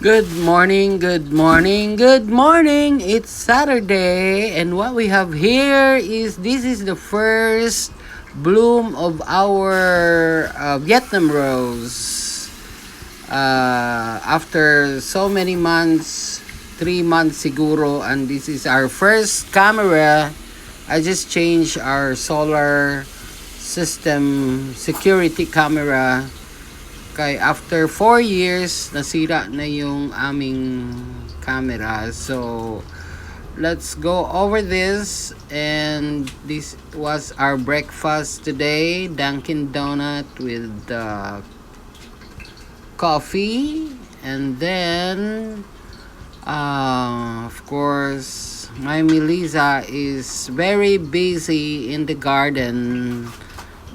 Good morning, good morning, good morning. It's Saturday and what we have here is this is the first bloom of our uh, Vietnam rose. Uh, after so many months, three months siguro, and this is our first camera. I just changed our solar system security camera after 4 years nasira na yung aming camera. So let's go over this. And this was our breakfast today Dunkin Donut with uh, coffee. And then uh, of course my Melissa is very busy in the garden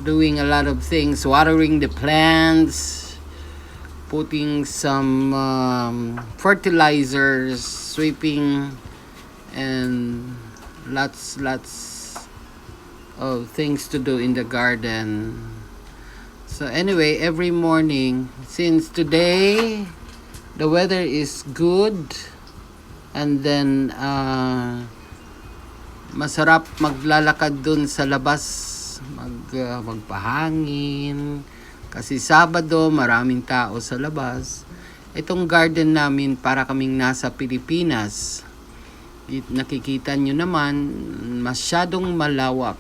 doing a lot of things watering the plants putting some um, fertilizers sweeping and lots lots of things to do in the garden. So anyway every morning since today the weather is good and then uh, masarap maglalakad dun sa labas mag uh, magpahangin kasi Sabado maraming tao sa labas. Itong garden namin para kaming nasa Pilipinas. It, nakikita nyo naman masyadong malawak.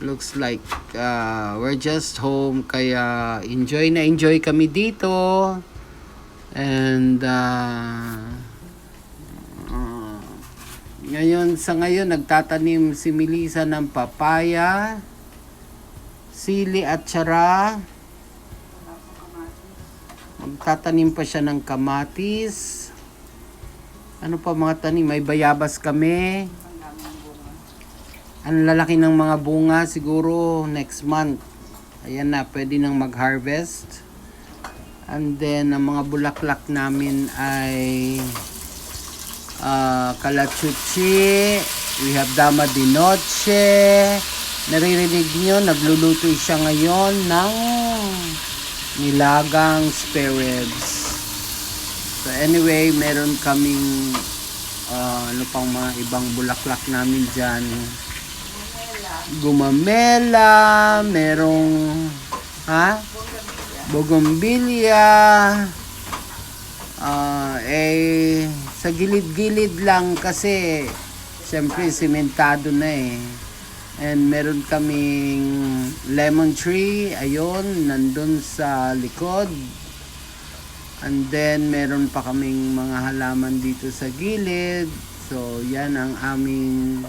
Looks like uh, we're just home kaya enjoy na enjoy kami dito. And uh, uh, ngayon sa ngayon nagtatanim si Melissa ng papaya sili at tsara magtatanim pa siya ng kamatis. Ano pa mga tanim? May bayabas kami. Ang lalaki ng mga bunga siguro next month. Ayan na pwede nang mag-harvest. And then ang mga bulaklak namin ay uh, kalachuchi. We have dama de noche naririnig nyo nagluluto siya ngayon ng nilagang spare ribs. So anyway meron kaming uh, ano pang mga ibang bulaklak namin dyan. Gumamela merong ha? Bougainvillea. Ah eh sa gilid-gilid lang kasi syempre sementado na eh and meron kaming lemon tree. Ayun nandun sa likod. And then meron pa kaming mga halaman dito sa gilid. So yan ang aming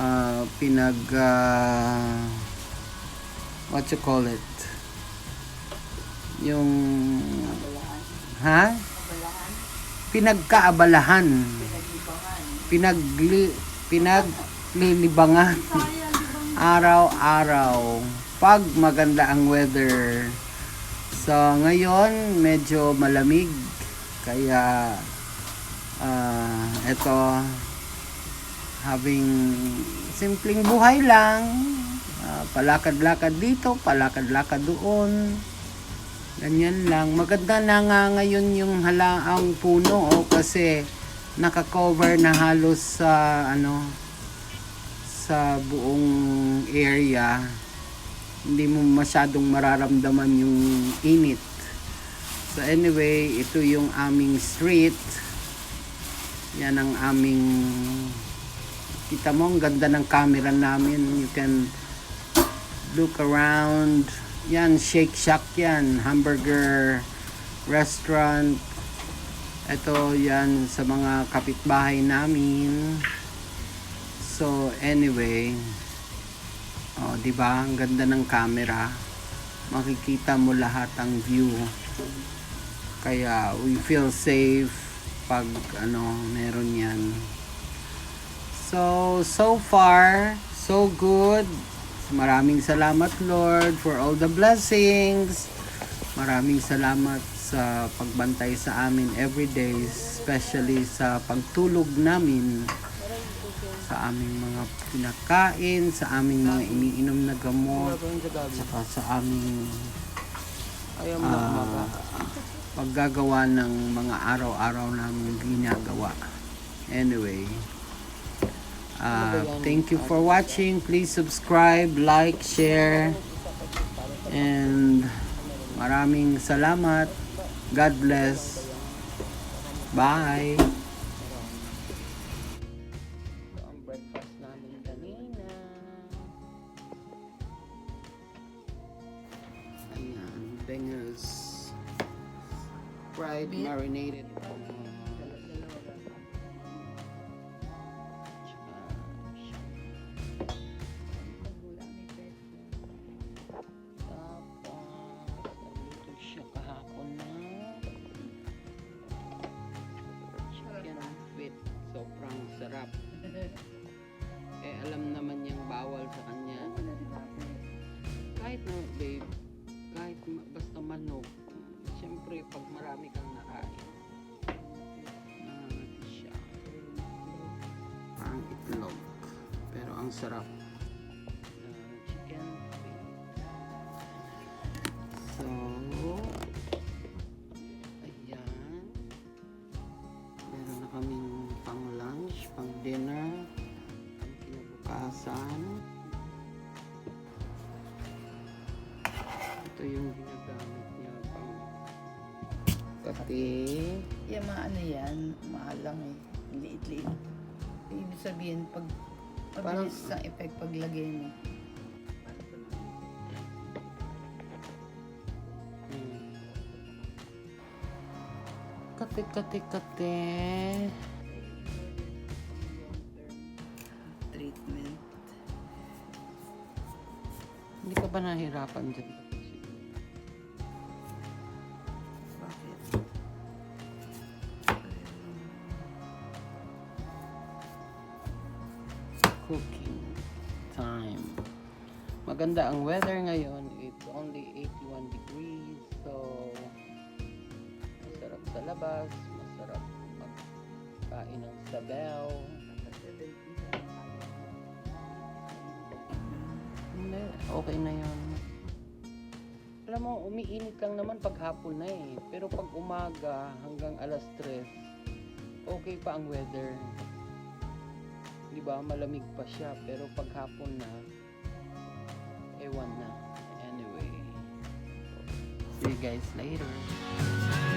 uh, pinag uh, what you call it? Yung ha? Pinagkaabalahan. Pinagli pinaglilibangan araw-araw. Pag maganda ang weather. So ngayon medyo malamig. Kaya uh, ito having simpleng buhay lang. Uh, palakad-lakad dito palakad-lakad doon. Ganyan lang. Maganda na nga ngayon yung halaang puno oh, kasi nakakover na halos sa ano sa buong area hindi mo masyadong mararamdaman yung init. So anyway ito yung aming street. Yan ang aming kita mo ang ganda ng camera namin. You can look around. Yan shake shack yan. Hamburger restaurant. Ito yan sa mga kapitbahay namin so anyway oh, di ba? Ang ganda ng camera. Makikita mo lahat ang view. Kaya we feel safe pag ano meron yan. So so far so good. Maraming salamat Lord for all the blessings. Maraming salamat sa pagbantay sa amin everyday especially sa pagtulog namin sa aming mga pinakain sa aming mga iniinom na gamot saka sa aming umaga. paggagawa ng mga araw-araw namin ginagawa. Anyway, uh, thank you for watching. Please subscribe, like, share, and maraming salamat. God bless. Bye. Chicken feet. Sobrang sarap. Eh, alam naman niyang bawal sa kanya. Kahit na, babe, kahit basta manok, siyempre, pag marami kang nakain, nangangati siya. Parang itlog. Pero ang sarap. ng chicken. So, ayan. Meron na kaming pang lunch, pang dinner, pang kinabukasan. Ito yung pang kape. Yung mga ano yan, mahal lang eh. Liit-liit. Ibig sabihin, pag Parang- mabilis sa effect paglagay mo. Hmm. Kate, kate, kate. Treatment. Hindi ka ba nahirapan dyan? Cooking time. Maganda ang weather ngayon. It's only 81 degrees. So, masarap sa labas. Masarap magkain ng sabaw. Hindi, okay na yun. Alam mo, umiinit lang naman pag hapon na eh. Pero pag umaga hanggang alas 3, okay pa ang weather. Di ba? Malamig pa siya. Pero pag hapon na, ewan na. Anyway. See you guys later.